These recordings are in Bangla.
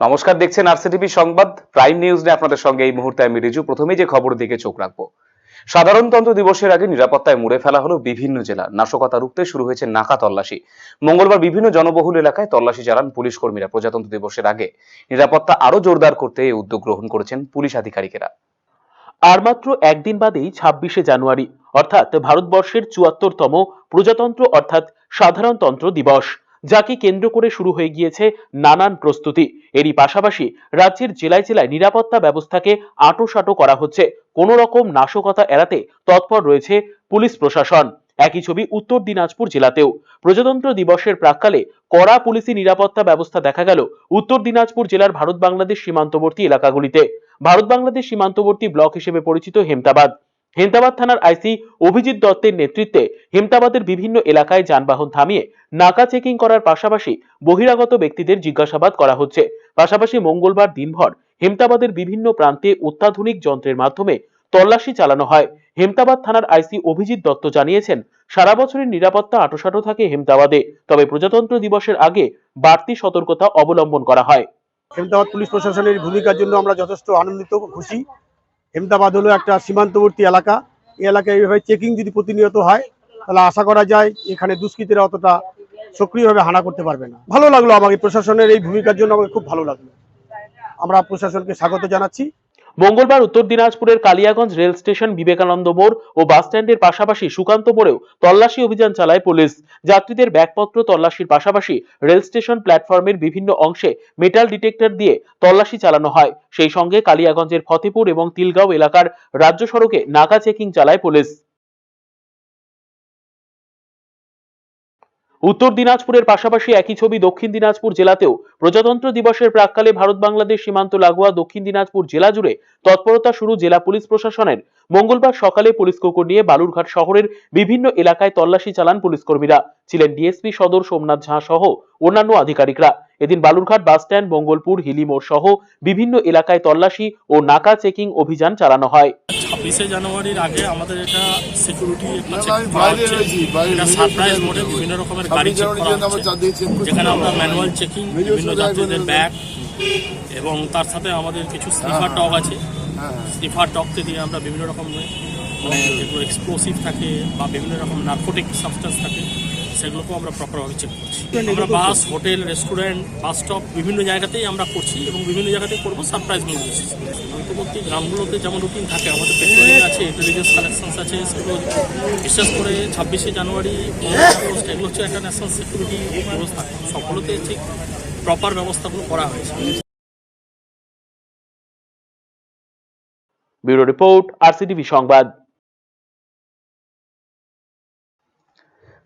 নমস্কার, দেখছেন আরসিটিভি সংবাদ। প্রাইম নিউজ নিয়ে আপনাদের সঙ্গে এই মুহূর্তে আমি রিজু। প্রথমেই যে খবর দিকে চোখ রাখব। সাধারণতন্ত্র দিবসের আগে নিরাপত্তায় মুড়ে ফেলা হলো বিভিন্ন জেলা। নাশকতা রুখতে শুরু হয়েছে নাকা তল্লাশি। মঙ্গলবার বিভিন্ন জনবহুল এলাকায় তল্লাশি চালান পুলিশ কর্মীরা প্রজাতন্ত্র দিবসের আগে। নিরাপত্তা আরও জোরদার করতে এই উদ্যোগ গ্রহণ করেছেন পুলিশ আধিকারিকেরা। আর মাত্র একদিন বাদেই ছাব্বিশে জানুয়ারি, অর্থাৎ ভারতবর্ষের চুয়াত্তরতম প্রজাতন্ত্র অর্থাৎ সাধারণতন্ত্র দিবস। যাকে কেন্দ্র করে শুরু হয়ে গিয়েছে নানান প্রস্তুতি। এরই পাশাপাশি রাজ্যের জেলায় জেলায় নিরাপত্তা ব্যবস্থাকে আঁটোসাঁটো করা হচ্ছে। কোনো রকম নাশকতা এড়াতে তৎপর রয়েছে পুলিশ প্রশাসন। একই ছবি উত্তর দিনাজপুর জেলাতেও। প্রজাতন্ত্র দিবসের প্রাককালে কড়া পুলিশি নিরাপত্তা ব্যবস্থা দেখা গেল উত্তর দিনাজপুর জেলার ভারত বাংলাদেশ সীমান্তবর্তী এলাকাগুলিতে। ভারত বাংলাদেশ সীমান্তবর্তী ব্লক হিসেবে পরিচিত হেমতাবাদ। হেমতাবাদ থানার আইসি অভিজিৎ দত্তের নেতৃত্বে হেমতাবাদের বিভিন্ন এলাকায় যানবাহন থামিয়ে নাকা চেকিং করার পাশাপাশি বহিরাগত ব্যক্তিদের জিজ্ঞাসাবাদ করা হচ্ছে। পাশাপাশি মঙ্গলবার দিনভর হেমতাবাদের বিভিন্ন প্রান্তে অত্যাধুনিক যন্ত্রের মাধ্যমে তল্লাশি চালানো হয়। হেমতাবাদ থানার আইসি অভিজিৎ দত্ত জানিয়েছেন, সারা বছরের নিরাপত্তা আটোসাটো থাকে হেমতাবাদে তবে প্রজাতন্ত্র দিবসের আগে বাড়তি সতর্কতা অবলম্বন করা হয়। হেমদাবাদ পুলিশ প্রশাসনের ভূমিকার জন্য আমরা যথেষ্ট আনন্দিত, খুশি। হেমদাবাদ হলো একটা সীমান্তবর্তী এলাকা। এই এলাকায় এইভাবে চেকিং যদি প্রতিনিয়ত হয়, তাহলে আশা করা যায় এখানে দুষ্কৃতীরা অতটা সক্রিয়ভাবে হানা করতে পারবে না। ভালো লাগল আমাকে প্রশাসনের এই ভূমিকার জন্য, আমাকে খুব ভালো লাগল। আমরা প্রশাসনকে স্বাগত জানাচ্ছি। মঙ্গলবার উত্তর দিনাজপুরের কালিয়াগঞ্জ রেল স্টেশন বিবেকানন্দ মোড় ও বাস স্ট্যান্ডের পাশাপাশি সুকান্তপুরেও তল্লাশি অভিযান চালায় পুলিশ। যাত্রীদের ব্যাগপত্র তল্লাশির পাশাপাশি রেল স্টেশন প্ল্যাটফর্মের বিভিন্ন অংশে মেটাল ডিটেক্টর দিয়ে তল্লাশি চালানো হয়। সেই সঙ্গে কালিয়াগঞ্জের ফতেপুর এবং তিলগাঁও এলাকার রাজ্য সড়কে নাকা চেকিং চালায় পুলিশ। উত্তর দিনাজপুরের পাশাপাশি একই ছবি দক্ষিণ দিনাজপুর জেলাতেও প্রজাতন্ত্র দিবসের প্রাককালে ভারত বাংলাদেশ সীমান্ত লাগোয়া দক্ষিণ দিনাজপুর জেলা জুড়ে তৎপরতা শুরু জেলা পুলিশ প্রশাসনের মঙ্গলবার সকালে পুলিশ কুকুর নিয়ে বালুরঘাট শহরের বিভিন্ন এলাকায় তল্লাশি চালান পুলিশ কর্মীরা ছিলেন ডিএসপি সদর সোমনাথ ঝা সহ অন্যান্য আধিকারিকরা। এদিন বালুরঘাট বাস স্ট্যান্ড মঙ্গলপুর হিলিমোড় সহ বিভিন্ন এলাকায় তল্লাশি ও নাকা চেকিং অভিযান চালানো হয়। ছাব্বিশে জানুয়ারির আগে আমাদের এটা সিকিউরিটি একটা। সারপ্রাইজ মোডে বিভিন্ন রকমের গাড়ি চেক করা হচ্ছে। যেখানে আমরা ম্যানুয়াল চেকিং বিভিন্ন যাত্রীদের ব্যাগ এবং তার সাথে আমাদের কিছু স্নিফার ডগ আছে। স্নিফার ডগকে দিয়ে আমরা বিভিন্ন রকম মানে যেগুলো এক্সপ্লোসিভ থাকে বা বিভিন্ন রকম নার্কোটিক সাবস্টেন্স থাকে সেগুলোকেও আমরা প্রপারভাবে চেক করছি। আমরা bus hotel restaurant bus stop বিভিন্ন জায়গাতেই আমরা করছি এবং বিভিন্ন জায়গাতেই করব সারপ্রাইজ মোড মধ্যবর্তী গ্রামগুলোতে যেমন রুটিন থাকে আমাদের পেট্রোলিং আছে ইন্টেলিজেন্স কালেকশনস আছে সেগুলো বিশেষ করে ছাব্বিশে জানুয়ারি এগুলো হচ্ছে একটা ন্যাশনাল সিকিউরিটি ব্যবস্থা। সবগুলোতে ঠিক প্রপার ব্যবস্থাগুলো করা হয়েছে। ব্যুরো রিপোর্ট, আরসিটিভি সংবাদ।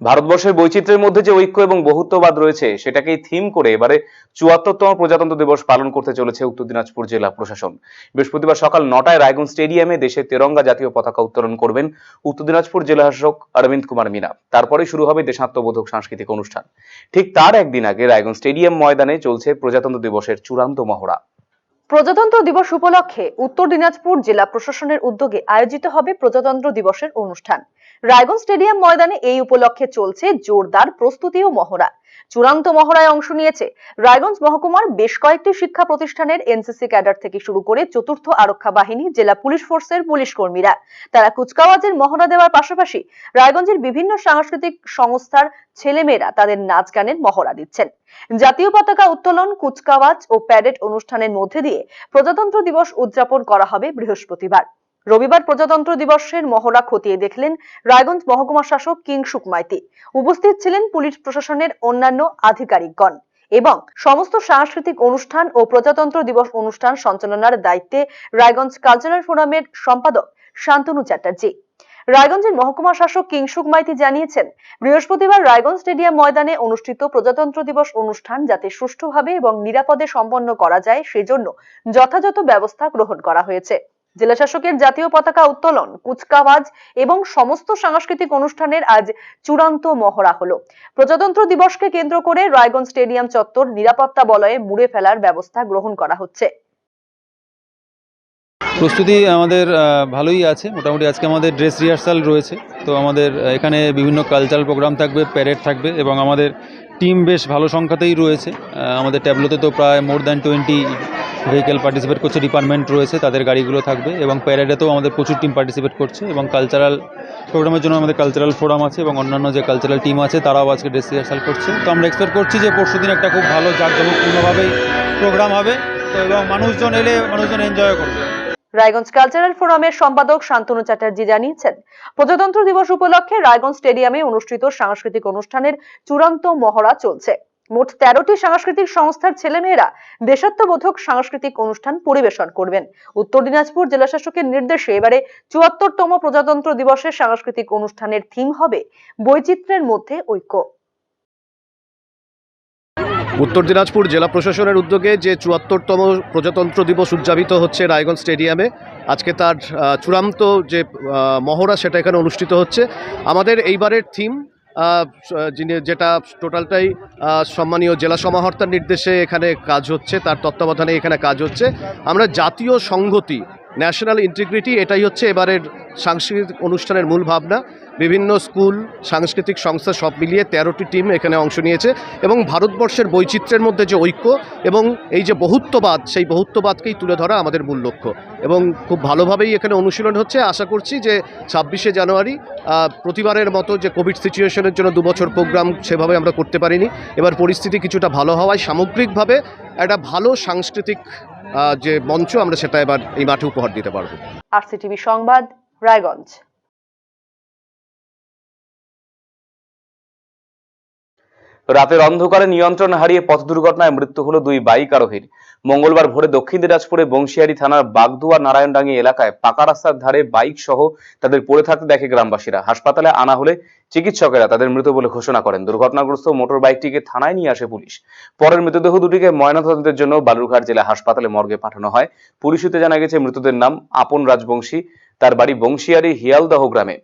ভারতবর্ষের বৈচিত্র্যের মধ্যে যে ঐক্য এবং বহুত্ববাদ রয়েছে, সেটাকেই থিম করে এবারে চুয়াত্তরতম প্রজাতন্ত্র দিবস পালন করতে চলেছে উত্তর দিনাজপুর জেলা প্রশাসন। বৃহস্পতিবার সকাল নটায় রায়গঞ্জ স্টেডিয়ামে দেশের তেরঙ্গা জাতীয় পতাকা উত্তোলন করবেন উত্তর দিনাজপুর জেলা শাসক অরবিন্দ কুমার মিনা। তারপরে শুরু হবে দেশাত্মবোধক সাংস্কৃতিক অনুষ্ঠান। ঠিক তার একদিন আগে রায়গঞ্জ স্টেডিয়াম ময়দানে চলছে প্রজাতন্ত্র দিবসের চূড়ান্ত মহড়া। প্রজাতন্ত্র দিবস উপলক্ষে উত্তর দিনাজপুর জেলা প্রশাসনের উদ্যোগে আয়োজিত হবে প্রজাতন্ত্র দিবসের অনুষ্ঠান। রায়গঞ্জ স্টেডিয়াম ময়দানে এই উপলক্ষে চলছে জোরদার প্রস্তুতি ও মহড়া। চূড়ান্ত মহড়ায় অংশ নিয়েছে রায়গঞ্জ মহকুমার বেশ কয়েকটি শিক্ষা প্রতিষ্ঠানের এনসিসি ক্যাডার থেকে শুরু করে চতুর্থ আরক্ষা বাহিনী, জেলা পুলিশ ফোর্সের পুলিশ কর্মীরা। তারা কুচকাওয়াজের মহড়া দেওয়ার পাশাপাশি রায়গঞ্জের বিভিন্ন সাংস্কৃতিক সংস্থার ছেলেমেয়েরা তাদের নাচ গানের মহড়া দিচ্ছেন। জাতীয় পতাকা উত্তোলন, কুচকাওয়াজ ও প্যারেড অনুষ্ঠানের মধ্যে দিয়ে প্রজাতন্ত্র দিবস উদযাপন করা হবে বৃহস্পতিবার। রবিবার প্রজাতন্ত্র দিবসের মহড়া খতিয়ে দেখলেন রায়গঞ্জ মহকুমা শাসক কিংসুক মাইতি উপস্থিত ছিলেন পুলিশ প্রশাসনের অন্যান্য আধিকারিকগণ এবং সমস্ত সাংস্কৃতিক অনুষ্ঠান ও প্রজাতন্ত্র দিবস অনুষ্ঠান সঞ্চালনার দায়িত্বে রায়গঞ্জ কালচারাল ফোরামের সম্পাদক শান্তনু চ্যাটার্জি। রায়গঞ্জের মহকুমা শাসক কিংসুক মাইতি জানিয়েছেন, বৃহস্পতিবার রায়গঞ্জ স্টেডিয়াম ময়দানে অনুষ্ঠিত প্রজাতন্ত্র দিবস অনুষ্ঠান যাতে সুষ্ঠুভাবে এবং নিরাপদে সম্পন্ন করা যায়, সেজন্য যথাযথ ব্যবস্থা গ্রহণ করা হয়েছে। জেলা শাসকের জাতীয় পতাকা উত্তোলন, কুচকাওয়াজ এবং সমস্ত সাংস্কৃতিক অনুষ্ঠানের আজ চূড়ান্ত মহড়া হলো। প্রজাতন্ত্র দিবসকে কেন্দ্র করে রায়গঞ্জ স্টেডিয়াম চত্বর নিরাপত্তা বলয়ে মুড়ে ফেলার ব্যবস্থা গ্রহণ করা হচ্ছে। প্রস্তুতি আমাদের ভালোই আছে। মোটামুটি আজকে আমাদের ড্রেস রিহার্সাল রয়েছে। তো আমাদের এখানে বিভিন্ন কালচারাল প্রোগ্রাম থাকবে প্যারেড থাকবে এবং আমাদের টিম বেশ ভালো সংখ্যাতেই রয়েছে। আমাদের ট্যাবলোতে তো প্রায় more than twenty vehicle participate করছে ডিপার্টমেন্ট রয়েছে, তাদের গাড়িগুলো থাকবে এবং প্যারেডেতেও আমাদের প্রচুর টিম পার্টিসিপেট করছে এবং কালচারাল প্রোগ্রামের জন্য আমাদের কালচারাল ফোরাম আছে এবং অন্যান্য যে কালচারাল টিম আছে, তারাও আজকে ড্রেস রিহার্সাল করছে। তো আমরা এক্সপেক্ট করছি যে পরশুদিন একটা খুব ভালো, জাঁকজমকপূর্ণভাবেই প্রোগ্রাম হবে তো এবং মানুষজন এলে মানুষজন এনজয় করবে। রায়গঞ্জ কালচারাল ফোরামের সম্পাদক শান্তনু চ্যাটার্জি জানিয়েছেন, প্রজাতন্ত্র দিবস উপলক্ষে রায়গঞ্জ স্টেডিয়ামে অনুষ্ঠিত সাংস্কৃতিক অনুষ্ঠানের চূড়ান্ত মহড়া চলছে। মোট তেরোটি সাংস্কৃতিক সংস্থার ছেলেমেয়েরা দেশাত্মবোধক সাংস্কৃতিক অনুষ্ঠান পরিবেশন করবেন। উত্তর দিনাজপুর জেলা শাসকের নির্দেশে এবারে চুয়াত্তরতম প্রজাতন্ত্র দিবসের সাংস্কৃতিক অনুষ্ঠানের থিম হবে বৈচিত্র্যের মধ্যে ঐক্য। উত্তর দিনাজপুর জেলা প্রশাসনের উদ্যোগে যে চুয়াত্তরতম প্রজাতন্ত্র দিবস উদযাপিত হচ্ছে রায়গঞ্জ স্টেডিয়ামে, আজকে তার চূড়ান্ত যে মহড়া সেটা এখানে অনুষ্ঠিত হচ্ছে। আমাদের এইবারের থিম যিনি যেটা টোটালটাই সম্মানীয় জেলা সমাহর্তার নির্দেশে এখানে কাজ হচ্ছে, তার তত্ত্বাবধানে এখানে কাজ হচ্ছে। আমরা জাতীয় সংহতি ন্যাশনাল ইন্টিগ্রিটি এটাই হচ্ছে এবারের সাংস্কৃতিক অনুষ্ঠানের মূল ভাবনা। বিভিন্ন স্কুল, সাংস্কৃতিক সংস্থা সব মিলিয়ে তেরোটি টিম এখানে অংশ নিয়েছে এবং ভারতবর্ষের বৈচিত্র্যের মধ্যে যে ঐক্য এবং এই যে বহুত্ববাদ, সেই বহুত্ববাদকেই তুলে ধরা আমাদের মূল লক্ষ্য। এবং খুব ভালোভাবেই এখানে অনুশীলন হচ্ছে। আশা করছি যে ছাব্বিশে জানুয়ারি প্রতিবারের মতো যে কোভিড সিচুয়েশনের জন্য দু বছর প্রোগ্রাম সেভাবে আমরা করতে পারিনি। এবার পরিস্থিতি কিছুটা ভালো হওয়ায় সামগ্রিকভাবে একটা ভালো সাংস্কৃতিক যে মঞ্চ আমরা সেটা এবার এই মাঠে উপহার দিতে পারব। আরসিটিভি সংবাদ রায়গঞ্জ। রাতের অন্ধকারে নিয়ন্ত্রণ হারিয়ে পথ দুর্ঘটনায় মৃত্যু হলো দুই বাইক আরোহীর। মঙ্গলবার ভোরে দক্ষিণ দিনাজপুরে বংশিয়ারি থানার বাগদুয়া নারায়ণডাঙ্গি এলাকায় পাকা রাস্তার ধারে বাইক সহ তাদের পড়ে থাকতে দেখে গ্রামবাসীরা। হাসপাতালে আনা হলে চিকিৎসকেরা তাদের মৃত বলে ঘোষণা করেন। দুর্ঘটনাগ্রস্ত মোটর বাইকটিকে থানায় নিয়ে আসে পুলিশ। পরের মৃতদেহ দুটিকে ময়নাতদন্তের জন্য বালুরঘাট জেলা হাসপাতালে মর্গে পাঠানো হয়। পুলিশ সূত্রে জানা গেছে, মৃতদের নাম আপন রাজবংশী, তার বাড়ি বংশিয়ারি হিয়ালদহ গ্রামে।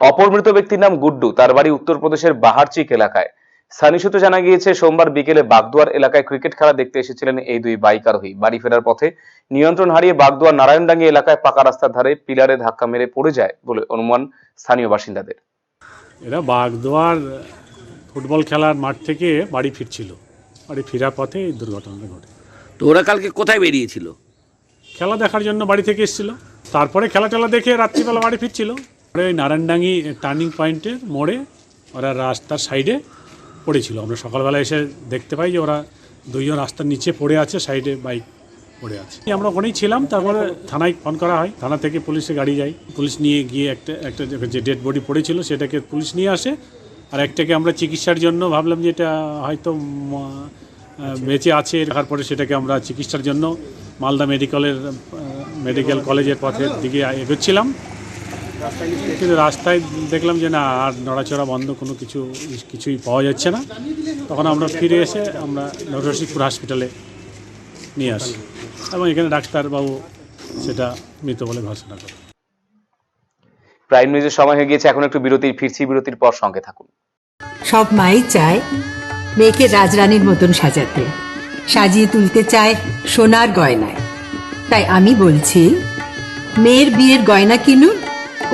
অপর মৃত ব্যক্তির নাম গুড্ডু, তার বাড়ি উত্তরপ্রদেশের বাহারচিক এলাকায়। স্থানীয় সূত্রে জানা গিয়েছে সোমবার বিকেলে বাগদুয়ার এলাকায় ক্রিকেট খেলা দেখতে এসেছিলেন এই দুই বাইক আরোহী। বাড়ি ফেরার পথে নিয়ন্ত্রণ হারিয়ে বাগদুয়ার নারায়ণডাঙ্গি এলাকায় পাকা রাস্তার ধারে পিলারে ধাক্কা মেরে পড়ে যায় বলে অনুমান স্থানীয় বাসিন্দাদের। এরা বাগদুয়ার ফুটবল খেলার মাঠ থেকে বাড়ি ফিরছিল। বাড়ি ফেরার পথে এই দুর্ঘটনাটা ঘটে। তো ওরা কালকে কোথায় বেরিয়েছিল? খেলা দেখার জন্য বাড়ি থেকে এসেছিল। তারপরে খেলা টেলা দেখে রাত্রিবেলা বাড়ি ফিরছিল। ওই নারায়ণডাঙ্গি টার্নিং পয়েন্টের মোড়ে ওরা রাস্তার সাইডে পড়েছিল। আমরা সকালবেলা এসে দেখতে পাই যে ওরা দুইজন রাস্তার নিচে পড়ে আছে, সাইডে বাইক পড়ে আছে। আমরা ওখানেই ছিলাম, তারপরে থানায় ফোন করা হয়। থানা থেকে পুলিশে গাড়ি যায়। পুলিশ নিয়ে গিয়ে একটা একটা যে ডেড বডি পড়েছিল সেটাকে পুলিশ নিয়ে আসে। আর একটাকে আমরা চিকিৎসার জন্য ভাবলাম যে এটা হয়তো বেঁচে আছে রাখার পরে সেটাকে আমরা চিকিৎসার জন্য মালদা মেডিকেলের মেডিকেল কলেজের পথের দিকে এগোচ্ছিলাম। কিন্তু রাস্তায় দেখলাম যে না আর নড়াচড়া বন্ধ কোনো কিছু কিছুই পাওয়া যাচ্ছে না। তখন আমরা ফিরে এসে আমরা নরসিংপুর হসপিটালে নিয়ে আসি। এবং এখানে ডাক্তারবাবু সেটা মৃত বলে ঘোষণা করে প্রাইম নিউজের সময় হয়ে গিয়েছে এখন একটু বিরতির ফিরছি বিরতির পর সঙ্গে থাকুন। সব মাই চায় মেয়েকে রাজরানীর মতন সাজাতে সাজিয়ে তুলতে চায় সোনার গয়নায়। তাই আমি বলছি মেয়ের বিয়ের গয়না কিনুন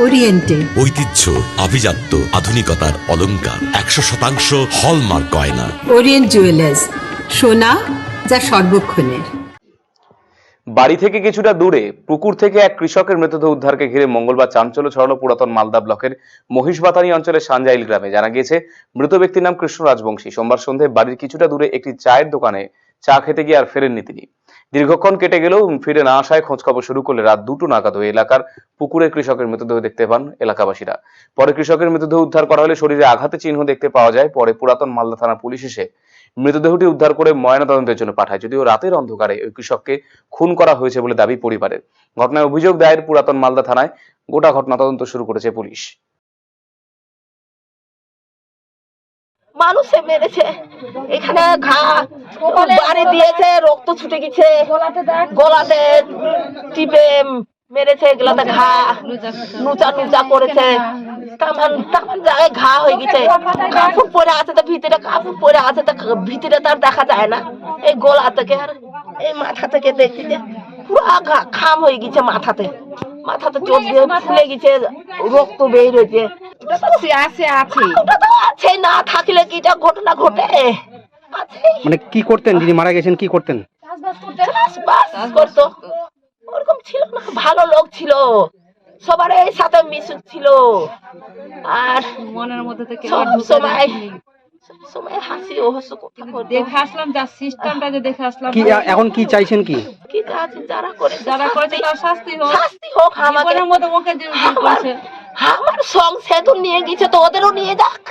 ওরিয়েন্টে ঐতিহ্য আভিজাত্য আধুনিকতার অলংকার একশো শতাংশ হলমার্ক গয়না। ওরিয়েন্ট জুয়েলার্স সোনা যা সর্বক্ষণের। বাড়ি থেকে কিছুটা দূরে পুকুর থেকে এক কৃষকের মৃতদেহ উদ্ধারকে ঘিরে মঙ্গলবার চাঞ্চল্য ছড়ালো পুরাতন মালদা ব্লকের মহিষবাতানি অঞ্চলের সানজাইল গ্রামে। জানা গিয়েছে মৃত ব্যক্তির নাম কৃষ্ণ রাজবংশী সোমবার সন্ধে বাড়ির কিছুটা দূরে একটি চায়ের দোকানে চা খেতে গিয়ে আর ফেরেননি তিনি। দীর্ঘক্ষণ কেটে গেলেও ফিরে না আসায় খোঁজখবর শুরু করলে রাত দুটো নাগাদ ওই এলাকার পুকুরে কৃষকের মৃতদেহ দেখতে পান এলাকাবাসীরা। পরে কৃষকের মৃতদেহ উদ্ধার করা হলে শরীরে আঘাতে চিহ্ন দেখতে পাওয়া যায়। পরে পুরাতন মালদা থানা পুলিশ এসে মৃতদেহটি উদ্ধার করে ময়নাতদন্তের জন্য পাঠায়। যদিও রাতের অন্ধকারে ওই কৃষককে খুন করা হয়েছে বলে দাবি পরিবারের। ঘটনায় অভিযোগ দায়ের পুরাতন মালদা থানায় গোটা ঘটনা তদন্ত শুরু করেছে পুলিশ। মানুষে মেরেছে। এখানে ঘা বাড়ি দিয়েছে, রক্ত ছুটে গেছে। গলাতে টিপে মেরেছে, এগুলাতে ঘা নুচা নুচা করেছে। ঘা হয়ে গেছে। কাপড় পরে আছে তো ভিতরে, কাপড় পরে আছে তো ভিতরে তার দেখা যায় না। এই গলা থেকে আর এই মাথা থেকে দেখছি যে পুরো ঘা খাম হয়ে গেছে মাথাতে। মাথাতে চোখ দিয়ে ফুলে গেছে রক্ত বের হয়েছে। আছে আছে ওটা তো আছে না থাকলে কি এটা ঘটনা ঘটে? মানে কি করতেন যিনি মারা গেছেন কি করতেন? চাষবাস করতো। ওরকম ছিল না ভালো লোক ছিল। সবার এই সাথে মিশুক ছিল। আর মনের মধ্যে থেকে সব সময় হাসি ও হাসি কথা বলতো। দেখে আসলাম যা সিস্টেমটা যে দেখে আসলাম। কি এখন কি চাইছেন কি? কি চাইছেন যারা করে যারা করেছে তার শাস্তি হোক। শাস্তি হোক আমাদের। যে আমার সং সেতু নিয়ে গেছে তো ওদেরও নিয়ে যাক।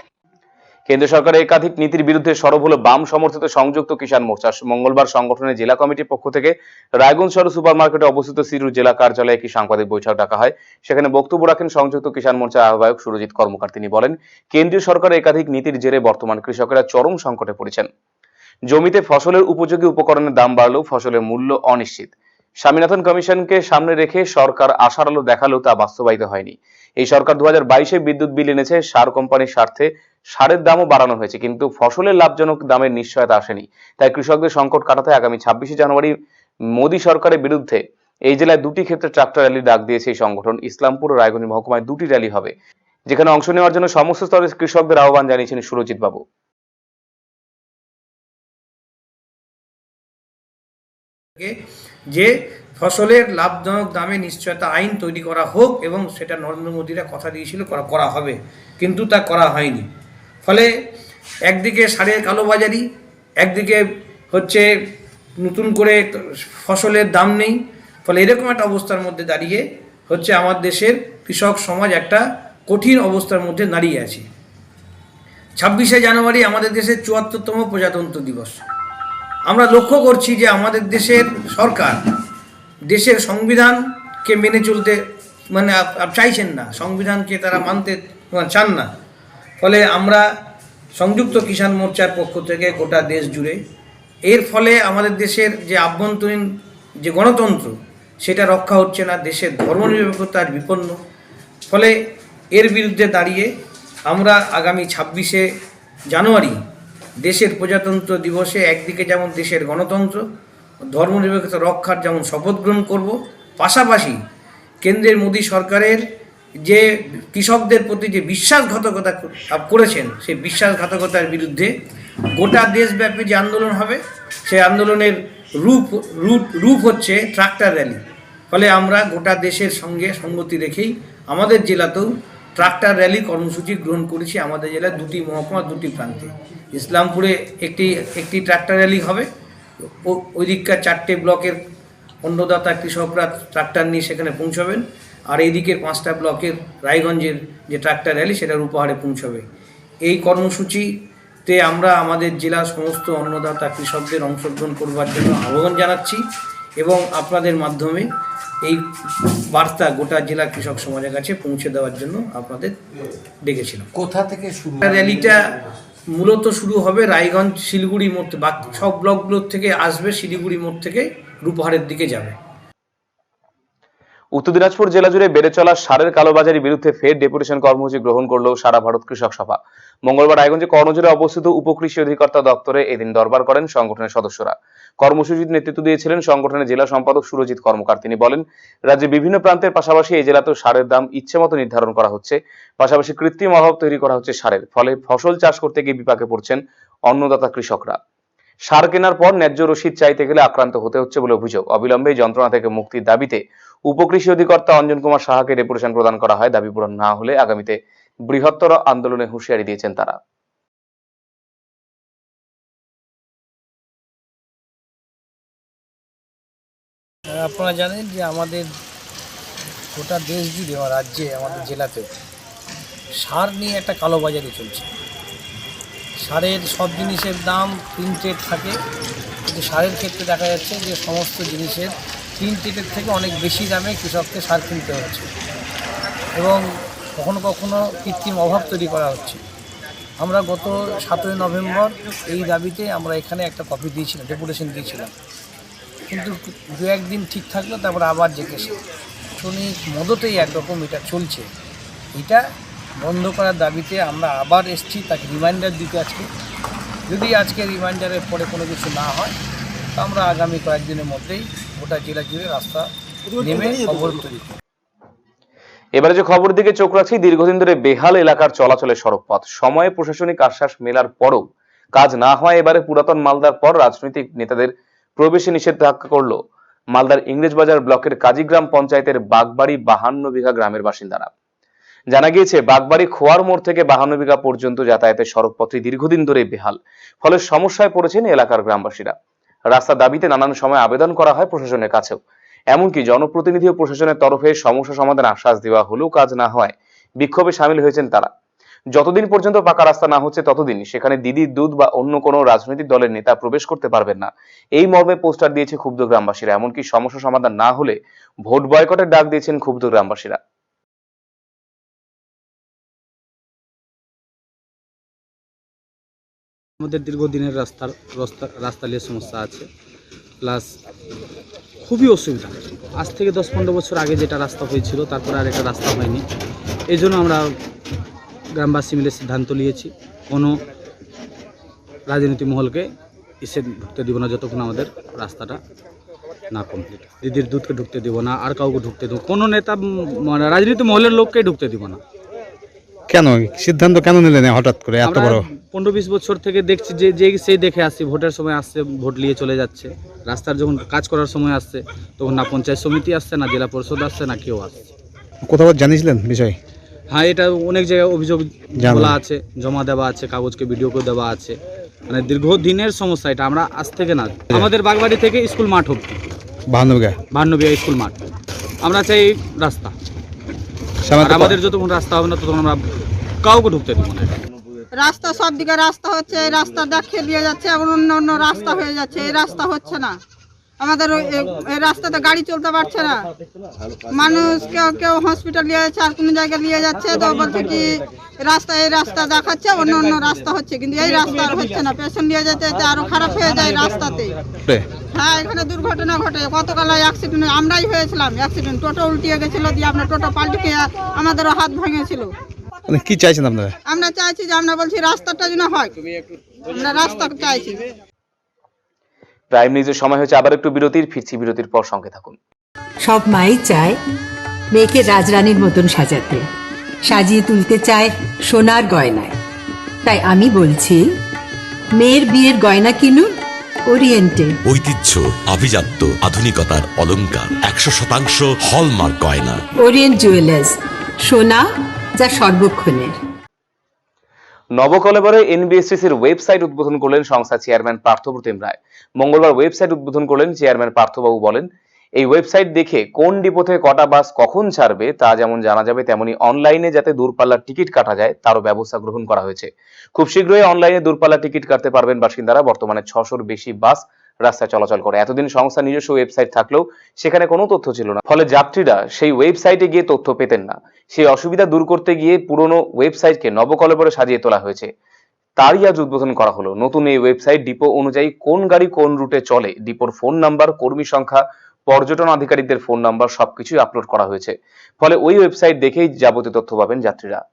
কেন্দ্র সরকারের একাধিক নীতির বিরুদ্ধে সরব হলো বাম সমর্থিত সংযুক্ত কিষাণ মোর্চা। মঙ্গলবার সংগঠনের জেলা কমিটির পক্ষ থেকে রায়গঞ্জ শহর সুপার মার্কেটে অবস্থিত সিরুর জেলা কার্যালয়ে একটি সাংবাদিক বৈঠক ডাকা হয়। সেখানে বক্তব্য রাখেন সংযুক্ত কিষাণ মোর্চার আহ্বায়ক সুরজিৎ কর্মকার। তিনি বলেন, কেন্দ্রীয় সরকারের একাধিক নীতির জেরে বর্তমান কৃষকেরা চরম সংকটে পড়েছেন। জমিতে ফসলের উপযোগী উপকরণের দাম বাড়লেও ফসলের মূল্য অনিশ্চিত। স্বামীনাথন কমিশনকে সামনে রেখে সরকার আশার আলো দেখালেও তা বাস্তবায়িত হয়নি। এই সরকার দু হাজার বিদ্যুৎ বিল এনেছে, সার কোম্পানির স্বার্থে সারের দামও বাড়ানো হয়েছে, কিন্তু ফসলের লাভজনক দামের নিশ্চয়তা আসেনি। তাই কৃষকদের সংকট কাটাতে আগামী ছাব্বিশে জানুয়ারি মোদী সরকারের বিরুদ্ধে এই জেলায় দুটি ক্ষেত্রে ট্রাক্টর র্যালি ডাক দিয়েছে এই সংগঠন। ইসলামপুর ও রায়গঞ্জ মহকুমায় দুটি র্যালি হবে, যেখানে অংশ নেওয়ার জন্য সমস্ত স্তরের কৃষকদের আহ্বান জানিয়েছেন সুরজিৎ বাবু যে ফসলের লাভজনক দামে নিশ্চয়তা আইন তৈরি করা হোক এবং সেটা নরেন্দ্র মোদীরা কথা দিয়েছিল, করা হবে। কিন্তু তা করা হয়নি। ফলে একদিকে সারের কালোবাজারি, একদিকে হচ্ছে নতুন করে ফসলের দাম নেই। ফলে এরকম একটা অবস্থার মধ্যে দাঁড়িয়ে হচ্ছে আমার দেশের কৃষক সমাজ একটা কঠিন অবস্থার মধ্যে দাঁড়িয়ে আছে। ছাব্বিশে জানুয়ারি আমাদের দেশের চুয়াত্তরতম প্রজাতন্ত্র দিবস। আমরা লক্ষ্য করছি যে আমাদের দেশের সরকার দেশের সংবিধানকে মেনে চলতে মানে চাইছেন না, সংবিধানকে তারা মানতে মানে চান না। ফলে আমরা সংযুক্ত কিষাণ মোর্চার পক্ষ থেকে গোটা দেশ জুড়ে এর ফলে আমাদের দেশের যে আভ্যন্তরীণ যে গণতন্ত্র, সেটা রক্ষা হচ্ছে না, দেশের ধর্মনিরপেক্ষতার বিপন্ন। ফলে এর বিরুদ্ধে দাঁড়িয়ে আমরা আগামী ছাব্বিশে জানুয়ারি দেশের প্রজাতন্ত্র দিবসে একদিকে যেমন দেশের গণতন্ত্র, ধর্মনিরপেক্ষতা রক্ষার যেমন শপথ গ্রহণ করব, পাশাপাশি কেন্দ্রের মোদী সরকারের যে কৃষকদের প্রতি যে বিশ্বাসঘাতকতা করেছেন, সেই বিশ্বাসঘাতকতার বিরুদ্ধে গোটা দেশব্যাপী যে আন্দোলন হবে, সেই আন্দোলনের রূপ রূপ রূপ হচ্ছে ট্রাক্টর র্যালি। ফলে আমরা গোটা দেশের সঙ্গে সঙ্গতি রেখেই আমাদের জেলাতেও ট্রাক্টর র্যালি কর্মসূচি গ্রহণ করেছি আমাদের জেলার দুটি মহকুমা, দুটি প্রান্তে। ইসলামপুরে একটি একটি ট্রাক্টর র্যালি হবে। ওই দিককার চারটে ব্লকের অন্নদাতা কৃষকরা ট্রাক্টর নিয়ে সেখানে পৌঁছবেন। আর এই দিকের পাঁচটা ব্লকের রায়গঞ্জের যে ট্রাক্টর র্যালি সেটার উপহারে পৌঁছবে। এই কর্মসূচিতে আমরা আমাদের জেলার সমস্ত অন্নদাতা কৃষকদের অংশগ্রহণ করবার জন্য আহ্বান জানাচ্ছি এবং আপনাদের মাধ্যমে এই বার্তা গোটা জেলা কৃষক সমাজের কাছে পৌঁছে দেওয়ার জন্য আপনাদের ডেকেছিলাম। কোথা থেকে শুরু র্যালিটা মূলত শুরু হবে রায়গঞ্জ শিলিগুড়ি মোড় থেকে। বাকি সব ব্লকগুলোর থেকে আসবে শিলিগুড়ি মোড় থেকে রূপহারের দিকে যাবে। উত্তর দিনাজপুর জেলা জুড়ে বেড়ে চলা সারের কালোবাজারির বিরুদ্ধে ফের ডেপুটেশন কর্মসূচি গ্রহণ করল সারা ভারত কৃষক সভা। মঙ্গলবার রায়গঞ্জে কর্ণজোরে অবস্থিত উপকৃষি অধিকর্তা দপ্তরে এদিন দরবার করেন সংগঠনের সদস্যরা। কর্মসূচির নেতৃত্ব দিয়েছিলেন সংগঠনের জেলা সম্পাদক সুরজিৎ কর্মকার। তিনি বলেন, রাজ্যের বিভিন্ন প্রান্তের পাশাপাশি এই জেলাতেও সারের দাম ইচ্ছে মতো নির্ধারণ করা হচ্ছে। পাশাপাশি কৃত্রিম অভাব তৈরি করা হচ্ছে সারের, ফলে ফসল চাষ করতে গিয়ে বিপাকে পড়ছেন অন্নদাতা কৃষকরা। সার কেনার পর ন্যায্য রসিদ চাইতে গেলে আক্রান্ত হতে হচ্ছে বলে অভিযোগ। অবিলম্বে যন্ত্রণা থেকে মুক্তির দাবিতে উপকৃষি অধিকর্তা অঞ্জন কুমার সাহাকে ডেপুটেশন প্রদান করা হয়। দাবি পূরণ না হলে আগামীতে বৃহত্তর আন্দোলনে হুঁশিয়ারি দিয়েছেন তারা। আপনারা জানেন যে আমাদের গোটা দেশ জুড়ে বা রাজ্যে আমাদের জেলাতে সার নিয়ে একটা কালোবাজারি চলছে। সারের সব জিনিসের দাম প্রিন্টেড থাকে। কিন্তু সারের ক্ষেত্রে দেখা যাচ্ছে যে সমস্ত জিনিসের প্রিন্টেডের থেকে অনেক বেশি দামে কৃষককে সার কিনতে হচ্ছে। এবং কখনো কখনো কৃত্রিম অভাব তৈরি করা হচ্ছে। আমরা গত সাতই নভেম্বর এই দাবিতে আমরা এখানে একটা কপি দিয়েছিলাম ডেপুটেশন দিয়েছিলাম। কিন্তু দু একদিন ঠিক থাকল তারপর আবার জেগেছে শ্রমিক মদতেই একরকম এটা চলছে। এটা বন্ধ করার দাবিতে আমরা আবার এসছি তাকে রিমাইন্ডার দিতে আজকে। যদি আজকে রিমাইন্ডারের পরে কোনো কিছু না হয় তো আমরা আগামী কয়েকদিনের মধ্যেই গোটা জেলা জুড়ে রাস্তা নেমে অবরোধ তৈরি। এবারে যে খবর দিকে চোখ রাখছি দীর্ঘদিন ধরে বেহাল এলাকার চলাচলের সড়কপথ। সময়ে প্রশাসনিক আশ্বাস মেলার পরও কাজ না হয় এবারে পুরাতন মালদার পর রাজনৈতিক নেতাদের প্রবেশে নিষেধাজ্ঞা করল মালদার ইংরেজবাজার ব্লকের কাজীগ্রাম পঞ্চায়েতের বাগবাড়ি বাহান্ন বিঘা গ্রামের বাসিন্দারা। জানা গিয়েছে, বাগবাড়ি খোয়ার মোড় থেকে বাহান্ন বিঘা পর্যন্ত যাতায়াতের সড়কপথটি দীর্ঘদিন ধরে বেহাল, ফলে সমস্যায় পড়েছেন এলাকার গ্রামবাসীরা। রাস্তা দাবিতে নানান সময় আবেদন করা হয় প্রশাসনের কাছেও। এমনকি জনপ্রতিনিধি ও প্রশাসনের তরফে সমস্যা সমাধান আশ্বাস দেওয়া হলেও কাজ না হয় বিক্ষোভে সামিল হয়েছেন তারা। যতদিন পর্যন্ত পাকা রাস্তা না হচ্ছে ততদিন সেখানে দিদির দুধ বা অন্য কোনো রাজনৈতিক দলের নেতা প্রবেশ করতে পারবেন না। এই মর্মে পোস্টার দিয়েছে ক্ষুব্ধ গ্রামবাসীরা, এমনকি সমস্যা সমাধান না হলে ভোট বয়কটের ডাক দিয়েছেন ক্ষুব্ধ গ্রামবাসীরা। আমাদের দীর্ঘদিনের রাস্তার রাস্তা নিয়ে সমস্যা আছে। প্লাস খুবই অসুবিধা। আজ থেকে দশ পনেরো বছর আগে যেটা রাস্তা হয়েছিল, তারপরে আর একটা রাস্তা হয়নি। এই জন্য আমরা গ্রামবাসী মিলে সিদ্ধান্ত নিয়েছি কোনো রাজনীতি মহলকে এসে ঢুকতে দিব না যতক্ষণ আমাদের রাস্তাটা না কমপ্লিট দিদির দুধকে ঢুকতে দিব না আর কাউকে ঢুকতে দেবো কোনো নেতা মানে রাজনীতি মহলের লোককে ঢুকতে দিব না। কেন? সিদ্ধান্ত কেন নিলেন হঠাৎ করে এত বড়? পনেরো বিশ বছর থেকে দেখছি যে যে সেই দেখে আসছি ভোটের সময় আসছে ভোট নিয়ে চলে যাচ্ছে। রাস্তার যখন কাজ করার সময় আসছে তখন না পঞ্চায়েত সমিতি আসছে না জেলা পরিষদ আসছে না কেউ আসছে। কোথাও জানিয়েছিলেন বিষয়? হ্যাঁ এটা অনেক জায়গায় অভিযোগ। বলা আছে জমা দেওয়া আছে কাগজকে ভিডিওকেও দেওয়া আছে। মানে দীর্ঘদিনের সমস্যা এটা আমরা আজ থেকে না আমাদের বাগবাড়ি থেকে স্কুল মাঠ অব্দি বাহান্ন বিঘা স্কুল মাঠ। আমরা চাই রাস্তা। আমাদের যতক্ষণ রাস্তা হবে না ততক্ষণ আমরা কাউকে ঢুকতে দেবো না। রাস্তা সব দিকে রাস্তা হচ্ছে এই রাস্তা দেখিয়ে দিয়ে যাচ্ছে এখন অন্য অন্য রাস্তা হয়ে যাচ্ছে এই রাস্তা হচ্ছে না। আমাদের রাস্তাতে গাড়ি চলতে পারছে না। মানুষ কেউ কেউ হসপিটাল নিয়ে যাচ্ছে আর কোনো জায়গায় নিয়ে যাচ্ছে তো বলছে কি রাস্তা এই রাস্তা দেখাচ্ছে অন্য অন্য রাস্তা হচ্ছে। কিন্তু এই রাস্তা আর হচ্ছে না। পেশেন্ট নিয়ে যেতে যেতে আরও খারাপ হয়ে যায় রাস্তাতে। হ্যাঁ এখানে দুর্ঘটনা ঘটে। গতকাল অ্যাক্সিডেন্ট আমরাই হয়েছিলাম অ্যাক্সিডেন্ট টোটো উল্টিয়ে গেছিল দিয়ে আমরা টোটো পাল্টে খেয়ে আমাদেরও হাত ভেঙেছিল। মানে কি চাইছেন আপনারা? আমরা চাইছি যে আমরা বলছি রাস্তাটা যেন হয়। আমরা রাস্তা চাইছি। প্রাইম নিউজের সময় হচ্ছে আবার একটু বিরতির ফিরছি বিরতির পর সঙ্গে থাকুন। সব মাই চায় মেয়েকে রাজরানীর মতন সাজাতে সাজিয়ে তুলতে চায় সোনার গয়নায়। তাই আমি বলছি মেয়ের বিয়ের গয়না কিনুন ওরিয়েন্টে। ঐতিহ্য আভিজাত্য আধুনিকতার অলংকার একশো শতাংশ হলমার্ক গয়না। ওরিয়েন্ট জুয়েলার্স সোনা যা সর্বক্ষণের। নবকলেবরে এনবিএসটিসির ওয়েবসাইট উদ্বোধন করলেন সংস্থা চেয়ারম্যান পার্থপ্রতিম রায়। মঙ্গলবার ওয়েবসাইট উদ্বোধন করলেন চেয়ারম্যান পার্থবাবু বলেন, এই ওয়েবসাইট দেখে কোন ডিপো থেকে কটা বাস কখন ছাড়বে তা যেমন জানা যাবে, তেমনি অনলাইনে যাতে দূরপাল্লার টিকিট কাটা যায় তারও ব্যবস্থা গ্রহণ করা হয়েছে। খুব শীঘ্রই অনলাইনে দূরপাল্লার টিকিট কাটতে পারবেন বাসিন্দারা। বর্তমানে ছশোর বেশি বাস রাস্তায় চলাচল করে। এতদিন সংস্থা নিজস্ব ওয়েবসাইট থাকলেও সেখানে কোনো তথ্য ছিল না। ফলে যাত্রীরা সেই ওয়েবসাইটে গিয়ে তথ্য পেতেন না। সেই অসুবিধা দূর করতে গিয়ে পুরনো ওয়েবসাইটকে নবকলেবরে সাজিয়ে তোলা হয়েছে। তারই আজ উদ্বোধন করা হলো। নতুন এই ওয়েবসাইট ডিপো অনুযায়ী কোন গাড়ি কোন রুটে চলে ডিপোর ফোন নাম্বার কর্মী সংখ্যা, পর্যটন আধিকারিকদের ফোন নাম্বার সবকিছুই আপলোড করা হয়েছে। ফলে ওই ওয়েবসাইট দেখেই যাবতীয় তথ্য পাবেন যাত্রীরা।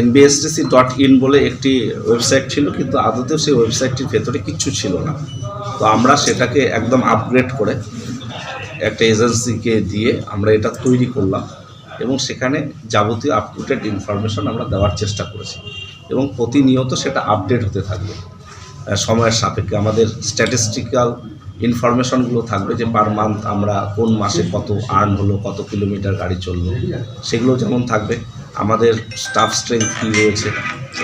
এনবিএসটিসি ডট ইন বলে একটি ওয়েবসাইট ছিল, কিন্তু আদতেও সেই ওয়েবসাইটটির ভেতরে কিচ্ছু ছিল না। তো আমরা সেটাকে একদম আপগ্রেড করে একটা এজেন্সিকে দিয়ে আমরা এটা তৈরি করলাম এবং সেখানে যাবতীয় আপ টু ডেট ইনফরমেশন আমরা দেওয়ার চেষ্টা করেছি এবং প্রতিনিয়ত সেটা আপডেট হতে থাকবে। সময়ের সাপেক্ষে আমাদের স্ট্যাটিস্টিক্যাল ইনফরমেশনগুলো থাকবে যে পার মান্থ আমরা কোন মাসে কত আর্ন হলো, কত কিলোমিটার গাড়ি চলল, সেগুলো যেমন থাকবে। আমাদের স্টাফ স্ট্রেংথ কী রয়েছে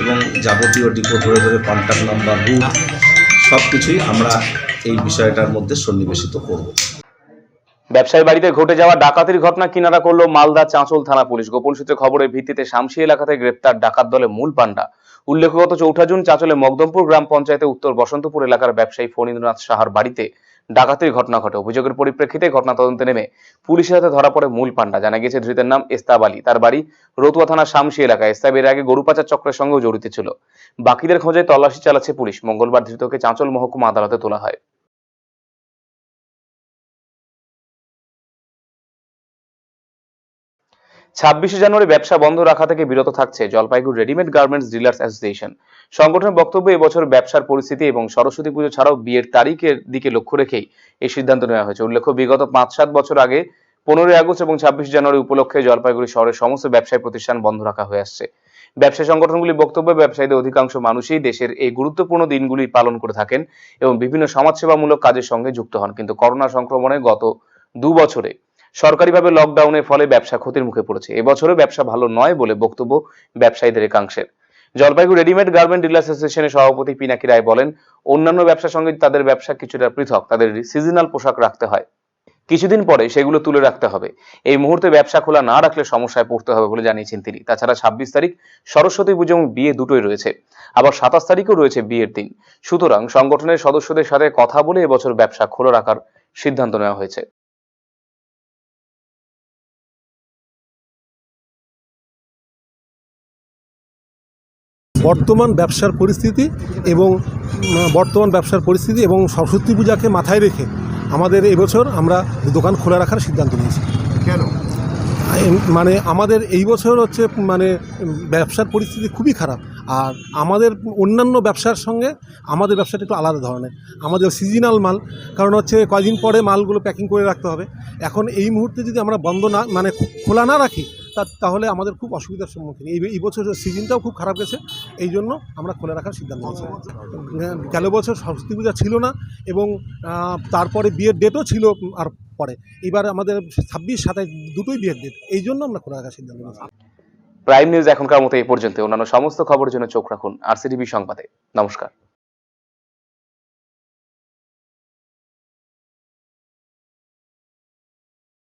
এবং যাবতীয় ডিপো ধরে ধরে কন্ট্যাক্ট নাম্বার রুট সব কিছুই আমরা এই বিষয়টার মধ্যে সন্নিবেশিত করব। ব্যবসায়ী বাড়িতে ঘটে যাওয়া ডাকাতির ঘটনা কিনারা করল মালদা চাঁচল থানা পুলিশ। গোপন সূত্রে খবরের ভিত্তিতে শামসি এলাকাতে গ্রেপ্তার ডাকাত দলে মূল পান্ডা উল্লেখ্য গত চৌঠা জুন চাঁচলে মকদমপুর গ্রাম পঞ্চায়েতে উত্তর বসন্তপুর এলাকার ব্যবসায়ী ফণীন্দ্রনাথ সাহার বাড়িতে ডাকাতির ঘটনা ঘটে। অভিযোগের পরিপ্রেক্ষিতে ঘটনা তদন্তে নেমে পুলিশের হাতে ধরা পড়ে মূল পান্ডা জানা গেছে ধৃতের নাম এস্তাব আলী। তার বাড়ি রতুয়া থানা শামসি এলাকায়। এস্তাব এর আগে গরু পাচার চক্রের সঙ্গেও জড়িত ছিল। বাকিদের খোঁজে তল্লাশি চালাচ্ছে পুলিশ। মঙ্গলবার ধৃতকে চাঁচল মহকুমা আদালতে তোলা হয়। ছাব্বিশে জানুয়ারি ব্যবসা বন্ধ রাখা থেকে বিরত থাকছে Jalpaiguri readymade garments dealers association সংগঠনের বক্তব্য এবছর ব্যবসার পরিস্থিতি এবং সরস্বতী পুজো ছাড়াও বিয়ের তারিখের দিকে লক্ষ্য রেখেই এই সিদ্ধান্ত নেওয়া হয়েছে। উল্লেখ্য, বিগত পাঁচ সাত বছর আগে পনেরোই আগস্ট এবং ছাব্বিশে জানুয়ারি উপলক্ষে জলপাইগুড়ি শহরের সমস্ত ব্যবসায়ী প্রতিষ্ঠান বন্ধ রাখা হয়ে আসছে। ব্যবসায়ী সংগঠনগুলির বক্তব্য ব্যবসায়ীদের অধিকাংশ মানুষই দেশের এই গুরুত্বপূর্ণ দিনগুলি পালন করে থাকেন এবং বিভিন্ন সমাজসেবামূলক কাজের সঙ্গে যুক্ত হন। কিন্তু করোনা সংক্রমণে গত দু বছরে সরকারিভাবে লকডাউনের ফলে ব্যবসা ক্ষতির মুখে পড়েছে। এবছরও ব্যবসা ভালো নয় বলে বক্তব্য ব্যবসায়ীদের একাংশের। জলপাইগুড়ি রেডিমেড গার্মেন্ট ডিলার্স অ্যাসোসিয়েশনের সভাপতি পিনাকি রায় বলেন, অন্যান্য ব্যবসার সঙ্গে তাদের ব্যবসা কিছুটা পৃথক, তাদের সিজনাল পোশাক রাখতে হয়। কিছুদিন পরে সেগুলো তুলে রাখতে হবে। এই মুহূর্তে ব্যবসা খোলা না রাখলে সমস্যায় পড়তে হবে বলে জানিয়েছেন তিনি। তাছাড়া ছাব্বিশ তারিখ সরস্বতী পুজো বিয়ে দুটোই রয়েছে। আবার সাতাশ তারিখও রয়েছে বিয়ের দিন। সুতরাং সংগঠনের সদস্যদের সাথে কথা বলে এবছর ব্যবসা খোলা রাখার সিদ্ধান্ত নেওয়া হয়েছে। বর্তমান ব্যবসার পরিস্থিতি এবং বর্তমান ব্যবসার পরিস্থিতি এবং সরস্বতী পূজাকে মাথায় রেখে আমাদের এবছর আমরা দোকান খোলা রাখার সিদ্ধান্ত নিয়েছি। কেন? মানে আমাদের এই বছর হচ্ছে মানে ব্যবসার পরিস্থিতি খুবই খারাপ। আর আমাদের অন্যান্য ব্যবসার সঙ্গে আমাদের ব্যবসাটা একটু আলাদা ধরনের। আমাদের সিজনাল মাল কারণ হচ্ছে কয়দিন পরে মালগুলো প্যাকিং করে রাখতে হবে। এখন এই মুহূর্তে যদি আমরা বন্ধ না মানে খোলা না রাখি তাহলে আমাদের খুব অসুবিধার সম্মুখীন। এই এই বছর সিজনটাও খুব খারাপ গেছে, এই জন্য আমরা খোলা রাখার সিদ্ধান্ত নিয়েছি। গেল বছর সরস্বতী পূজা ছিল না এবং তারপরে বিয়ের ডেটও ছিল আর পরে। এবার আমাদের ছাব্বিশ সাতাশ দুটোই বিয়ের ডেট এই জন্য আমরা খোলা রাখার সিদ্ধান্ত নিয়েছি। প্রাইম নিউজ এখনকার মতো এই পর্যন্ত। অন্যান্য সমস্ত খবরের জন্য চোখ রাখুন আরসিটিভি সংবাদে। নমস্কার।